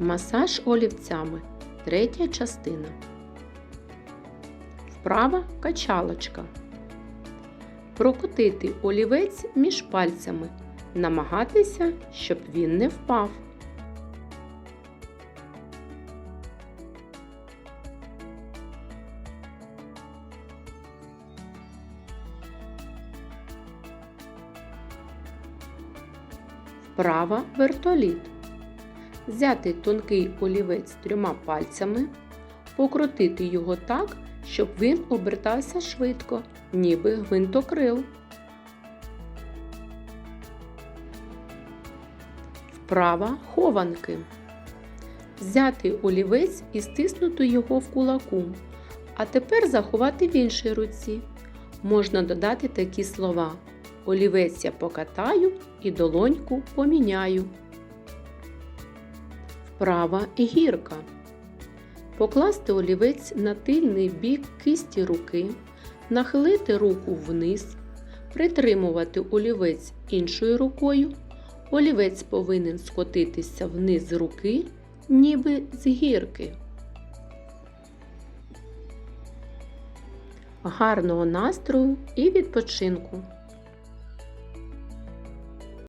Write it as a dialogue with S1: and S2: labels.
S1: Масаж олівцями. Третя частина. Вправа качалочка. Прокотити олівець між пальцями. Намагатися, щоб він не впав. Вправа вертоліт. Взяти тонкий олівець трьома пальцями, покрутити його так, щоб він обертався швидко, ніби гвинтокрил. Вправа хованки. Взяти олівець і стиснути його в кулаку, а тепер заховати в іншій руці. Можна додати такі слова: Олівець я покатаю і долоньку поміняю. Вправа гірка. Покласти олівець на тильний бік кисті руки, нахилити руку вниз, притримувати олівець іншою рукою. Олівець повинен скотитися вниз руки, ніби з гірки. Гарного настрою і відпочинку!